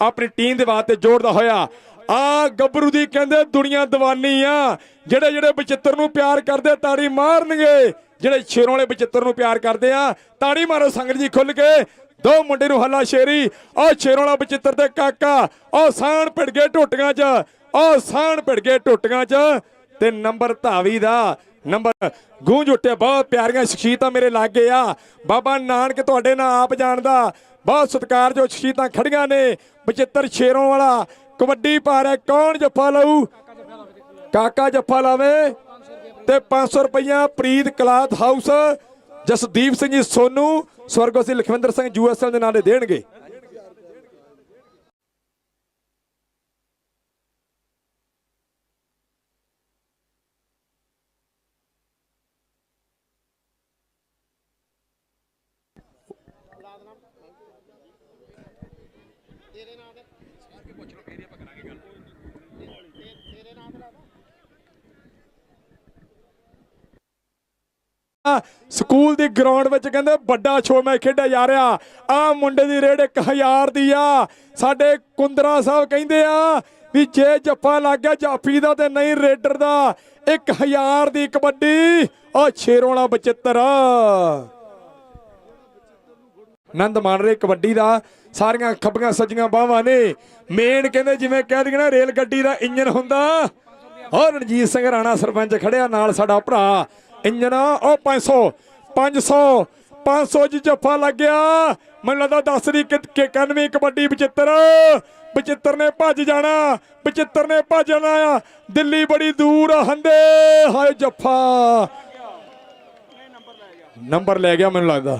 ਆਪਣੀ ਟੀਮ ਦੇ ਵਾਸਤੇ ਜੋੜਦਾ ਹੋਇਆ। ਆ ਗੱਭਰੂ ਦੀ ਕਹਿੰਦੇ ਦੁਨੀਆ ਦੀਵਾਨੀ ਆ। ਜਿਹੜੇ ਜਿਹੜੇ ਬਚਿੱਤਰ ਨੂੰ ਪਿਆਰ ਕਰਦੇ ਤਾੜੀ ਮਾਰਨਗੇ। ਜਿਹੜੇ ਸ਼ੇਰੋਂ ਵਾਲੇ ਬਚਿੱਤਰ ਨੂੰ ਪਿਆਰ ਕਰਦੇ ਆ, ਤਾੜੀ ਮਾਰੋ ਸੰਗਤ ਜੀ ਖੁੱਲ ਕੇ। ਦੋ ਮੁੰਡੇ ਨੂੰ ਹੱਲਾ ਸ਼ੇਰੀ ਉਹ ਸ਼ੇਰੋਂ ਵਾਲਾ ਬਚਿੱਤਰ ਤੇ ਕਾਕਾ ਉਹ ਸਾਣ ਭਿੜ ਗਏ ਟੋਟੀਆਂ 'ਚ ਉਹ ਸਾਣ ਭਿੜ ਗਏ ਟੋਟੀਆਂ 'ਚ। ਤੇ ਨੰਬਰ ਧਾਵੀ ਦਾ ਨੰਬਰ ਗੂੰਜ ਉੱਠੇ ਬਹੁਤ ਪਿਆਰੀਆਂ ਸ਼ਖਸੀਅਤਾਂ ਮੇਰੇ ਲਾਗੇ ਆ। ਬਾਬਾ ਨਾਨਕ ਤੁਹਾਡੇ ਨਾਲ ਆਪ ਜਾਣਦਾ। ਬਹੁਤ ਸਤਿਕਾਰਯੋਗ ਸ਼ਖਸੀਅਤਾਂ ਖੜੀਆਂ ਨੇ। ਬਚਿੱਤਰ ਸ਼ੇਰੋਂ ਵਾਲਾ ਕਬੱਡੀ ਪਾ ਰਿਹਾ ਕੌਣ ਜੱਫਾ ਲਾਊ? ਕਾਕਾ ਜੱਫਾ ਲਾਵੇ। ਤੇ 500 ਰੁਪਈਆ ਪ੍ਰੀਤ ਕਲਾਥ ਹਾਊਸ। ਜਸਦੀਪ ਸਿੰਘ ਜੀ ਸੋਨੂ। ਸਵਰਗਵਾਸੀ ਲਖਵਿੰਦਰ ਸਿੰਘ ਯੂਐਸਐਲ ਦੇ ਨਾਲੇ ਦੇਣਗੇ। ਸਕੂਲ ਦੀ ਗਰਾਊਂਡ ਵਿੱਚ ਕਹਿੰਦੇ ਵੱਡਾ ਸ਼ੋਅ ਮੈਚ ਖੇਡਿਆ ਜਾ ਰਿਹਾ। ਆ ਮੁੰਡੇ ਦੀ ਰੇਡ 1000 ਦੀ ਆ। ਸਾਡੇ ਕੁੰਦਰਾ ਸਾਹਿਬ ਕਹਿੰਦੇ ਆ ਵੀ ਜੇ ਜੱਫਾ ਲੱਗ ਗਿਆ ਜਾਫੀ ਦਾ ਤੇ ਨਹੀਂ ਰੇਡਰ ਦਾ। 1000 ਦੀ ਕਬੱਡੀ। ਆ ਸ਼ੇਰੋਂ ਵਾਲਾ ਬਚਿੱਤਰ। ਆਨੰਦ ਮਾਣ ਰਹੇ, ਕਬੱਡੀ ਦਾ, ਸਾਰੀਆਂ ਖੱਬੀਆਂ ਸੱਜੀਆਂ ਬਾਹਾਂ ਨੇ। ਮੇਨ ਕਹਿੰਦੇ ਜਿਵੇਂ ਕਹਿ ਦਈਏ ਨਾ ਰੇਲ ਗੱਡੀ ਦਾ ਇੰਜਨ ਹੁੰਦਾ। ਔਰ ਰਣਜੀਤ ਸਿੰਘ ਰਾਣਾ ਸਰਪੰਚ ਖੜਿਆ ਨਾਲ ਸਾਡਾ ਭਰਾ। ਇੰਜਨ ਉਹ 500 500 500 ਜੀ ਜੱਫਾ ਲੱਗਿਆ ਮੈਨੂੰ ਲੱਗਦਾ ਦੱਸ ਰਹੀ 91 ਕਬੱਡੀ ਬਚਿੱਤਰ ਬਚਿੱਤਰ ਨੇ ਭੱਜ ਜਾਣਾ ਬਚਿੱਤਰ ਨੇ ਭੱਜ ਜਾਣਾ ਦਿੱਲੀ ਬੜੀ ਦੂਰ ਆ ਹੰਦੇ, ਹਾਏ ਜੱਫਾ। ਨੰਬਰ ਲੈ ਗਿਆ, ਮੈਨੂੰ ਲੱਗਦਾ।